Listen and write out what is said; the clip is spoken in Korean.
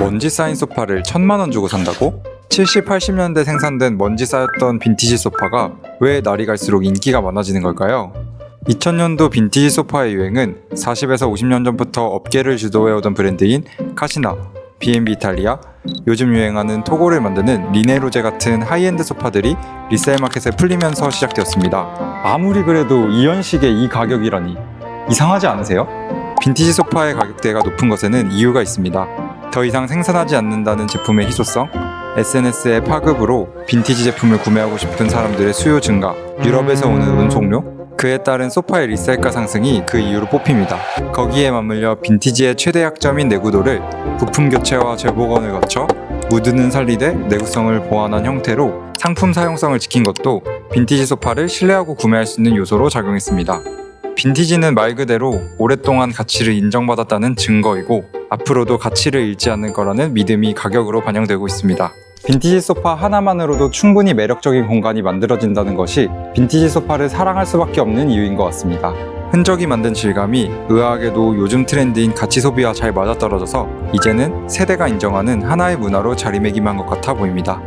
먼지 쌓인 소파를 천만 원 주고 산다고? 70, 80년대 생산된 먼지 쌓였던 빈티지 소파가 왜 날이 갈수록 인기가 많아지는 걸까요? 2000년도 빈티지 소파의 유행은 40에서 50년 전부터 업계를 주도해오던 브랜드인 카시나, B&B 이탈리아, 요즘 유행하는 토고를 만드는 리네로제 같은 하이엔드 소파들이 리셀 마켓에 풀리면서 시작되었습니다. 아무리 그래도 이 연식의 이 가격이라니 이상하지 않으세요? 빈티지 소파의 가격대가 높은 것에는 이유가 있습니다. 더 이상 생산하지 않는다는 제품의 희소성, SNS의 파급으로 빈티지 제품을 구매하고 싶은 사람들의 수요 증가, 유럽에서 오는 운송료, 그에 따른 소파의 리셀가 상승이 그 이유로 뽑힙니다. 거기에 맞물려 빈티지의 최대 약점인 내구도를 부품 교체와 재복원을 거쳐 무드는 살리되 내구성을 보완한 형태로 상품 사용성을 지킨 것도 빈티지 소파를 신뢰하고 구매할 수 있는 요소로 작용했습니다. 빈티지는 말 그대로 오랫동안 가치를 인정받았다는 증거이고 앞으로도 가치를 잃지 않을 거라는 믿음이 가격으로 반영되고 있습니다. 빈티지 소파 하나만으로도 충분히 매력적인 공간이 만들어진다는 것이 빈티지 소파를 사랑할 수밖에 없는 이유인 것 같습니다. 흔적이 만든 질감이 의아하게도 요즘 트렌드인 가치 소비와 잘 맞아떨어져서 이제는 세대가 인정하는 하나의 문화로 자리매김한 것 같아 보입니다.